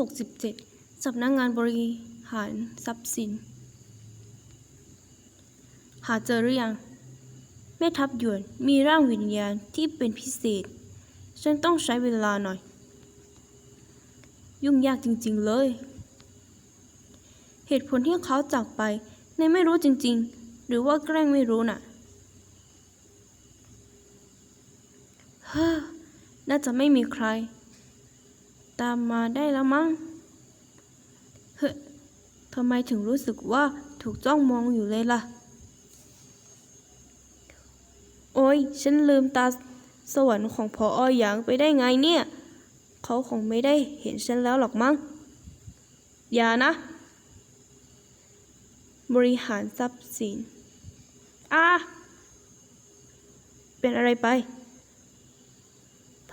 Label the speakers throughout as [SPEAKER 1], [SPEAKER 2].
[SPEAKER 1] 67สำนักงงานบริหารทรัพย์สิน หาเจอหรือยัง แม่ทัพหยวนมีร่างวิญญาณที่เป็นพิเศษ ฉันต้องใช้เวลาหน่อย ยุ่งยากจริงๆเลย เหตุผลที่เขาจากไปในไม่รู้จริงๆ หรือว่าแกล้งไม่รู้น่ะเฮ้อน่าจะไม่มีใคร ตามมาได้แล้วมั้ง เฮ้ทำไมถึงรู้สึกว่าถูกจ้องมองอยู่เลยล่ะ โอ้ย ฉันลืมตาสวรรค์ของพออหยางไปได้ไงเนี่ย เขาคงไม่ได้เห็นฉันแล้วหรอกมั้ง อย่านะ บริหารทรัพย์สินอาเป็นอะไรไป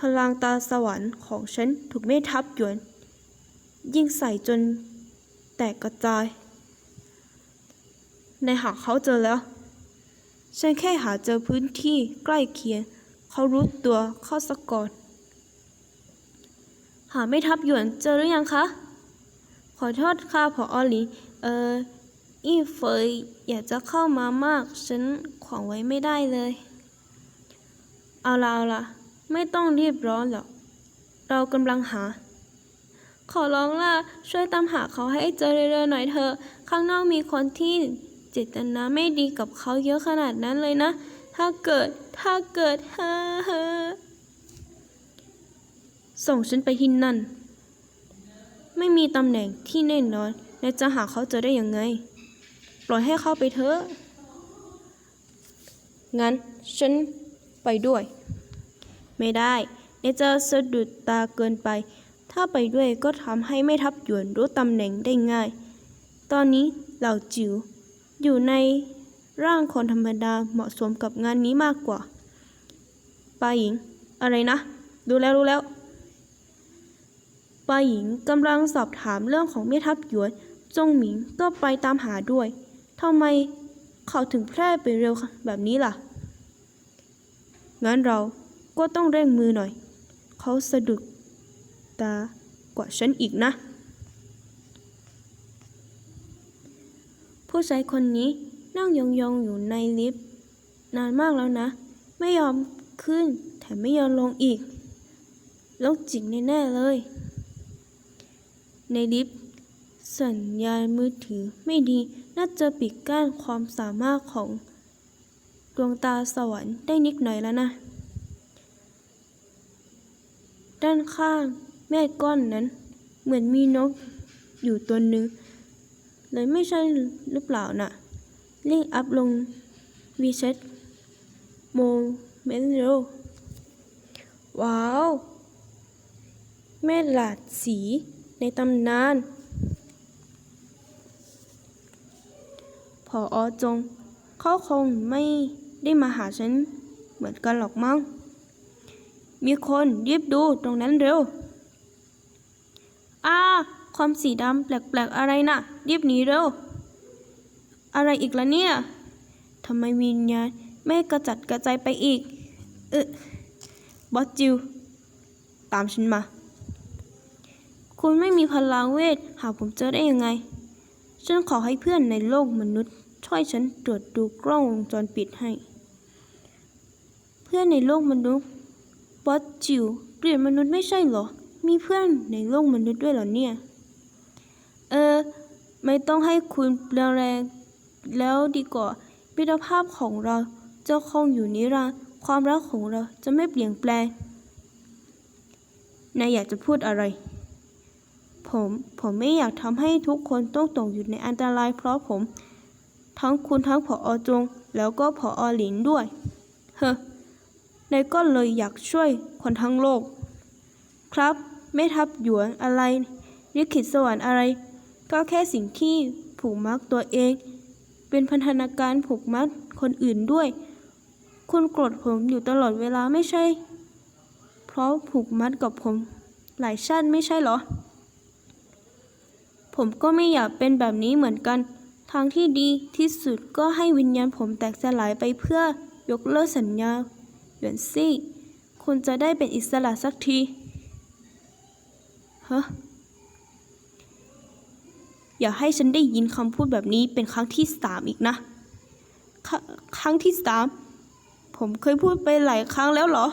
[SPEAKER 1] พลังตาสวรรค์ของฉันถูกเมทับหยวน ยิ่งใส่จนแตกกระจาย ในหากเขาเจอแล้ว ฉันแค่หาเจอพื้นที่ใกล้เคียง เขารู้ตัวเข้าสะก่อน หาไม่ทับหยวนเจอหรือยังคะ ขอโทษค่ะผออลีเอออีเฟยอยากจะเข้ามามาก ฉันขวางไว้ไม่ได้เลย เอาละเอาละ ไม่ต้องรีบร้อนหรอก เรากำลังหา ขอร้องล่ะ ช่วยตามหาเขาให้เจอเร็วๆหน่อยเถอะ ข้างนอกมีคนที่เจตนาไม่ดีกับเขาเยอะขนาดนั้นเลยนะ ถ้าเกิด ถ้าเกิดฮ้อเฮ้อส่งฉันไปที่นั่น ไม่มีตำแหน่งที่แน่นอนและจะหาเขาเจอได้ยังไง ปล่อยให้เขาไปเถอะ งั้นฉันไปด้วย ไม่ได้เนเจะสะดุดตาเกินไป ถ้าไปด้วยก็ทำให้ไม่ทับหยวนรู้ตำแหน่งได้ง่าย ตอนนี้เหล่าจิ๋วอยู่ในร่างคนธรรมดาเหมาะสมกับงานนี้มากกว่าป้าหญิง อะไรนะ ดูแล้วรู้แล้วป้าหญิงกำลังสอบถามเรื่องของแม่ทัพหยวน จงหมิงก็ไปตามหาด้วยทำไมเขาถึงแพร่ไปเร็วแบบนี้ล่ะ งั้นเรา ก็ต้องเร่งมือหน่อย เขาสะดุดตากว่าฉันอีกนะ ผู้ชายคนนี้นั่งยองๆอยู่ในลิฟต์นานมากแล้วนะ ไม่ยอมขึ้นแถมไม่ยอมลงอีกโรคจิตแน่ๆเลย ในลิฟต์สัญญาณมือถือไม่ดีน่าจะปิดกั้นความสามารถของดวงตาสวรรค์ได้นิดหน่อยแล้วนะ ด้านข้างแม่ก้อนนั้น เหมือนมีนกอยู่ตัวหนึ่งเลยไม่ใช่หรือเปล่าน่ะลิงอัพลงวีเช t โมเมนโรว้าว แม่หลาดสีในตำนาน พออจงเขาคงไม่ได้มาหาฉันเหมือนกันหรอกมั้ง มีคนรีบดูตรงนั้นเร็ว อ้า ความสีดำแปลกๆอะไรนะ่ะ รีบหนีเร็ว อะไรอีกละเนี่ยทำไมวิญญาณไม่กระจัดกระจายไปอีก เออบอสจิว ตามฉันมา คุณไม่มีพลังเวท หาผมเจอได้ยังไง ฉันขอให้เพื่อนในโลกมนุษย์ ช่วยฉันตรวจดูกล้องวงจรปิดให้ เพื่อนในโลกมนุษย์ บอสจิวเปลี่ยนมนุษย์ไม่ใช่เหรอ มีเพื่อนในโลกมนุษย์ด้วยเหรอเนี่ย เออ ไม่ต้องให้คุณแรงแล้วดีกว่ามิตรภาพของเราจะคงอยู่นิรันดร์ความรักของเราจะไม่เปลี่ยนแปลงนายอยากจะพูดอะไร ผม ผมไม่อยากทำให้ทุกคนต้องตกอยู่ในอันตรายเพราะผม ทั้งคุณทั้งผออจง แล้วก็ผออหลินด้วย เฮ้ นายก็เลยอยากช่วยคนทั้งโลก ครับไม่ทับหยวนอะไรลิขิตสวรรค์อะไร ก็แค่สิ่งที่ผูกมัดตัวเอง เป็นพันธนาการผูกมัดคนอื่นด้วย คุณโกรธผมอยู่ตลอดเวลาไม่ใช่ เพราะผูกมัดกับผม หลายชาติไม่ใช่หรอ ผมก็ไม่อยากเป็นแบบนี้เหมือนกัน ทางที่ดีที่สุดก็ให้วิญญาณผมแตกสลายไปเพื่อยกเลิกสัญญา หยวนซี่ คุณจะได้เป็นอิสระสักทีฮะอย่าให้ฉันได้ยินคำพูดแบบนี้เป็นครั้งที่สามอีกนะ ครั้งที่สาม ผมเคยพูดไปหลายครั้งแล้วเหรอ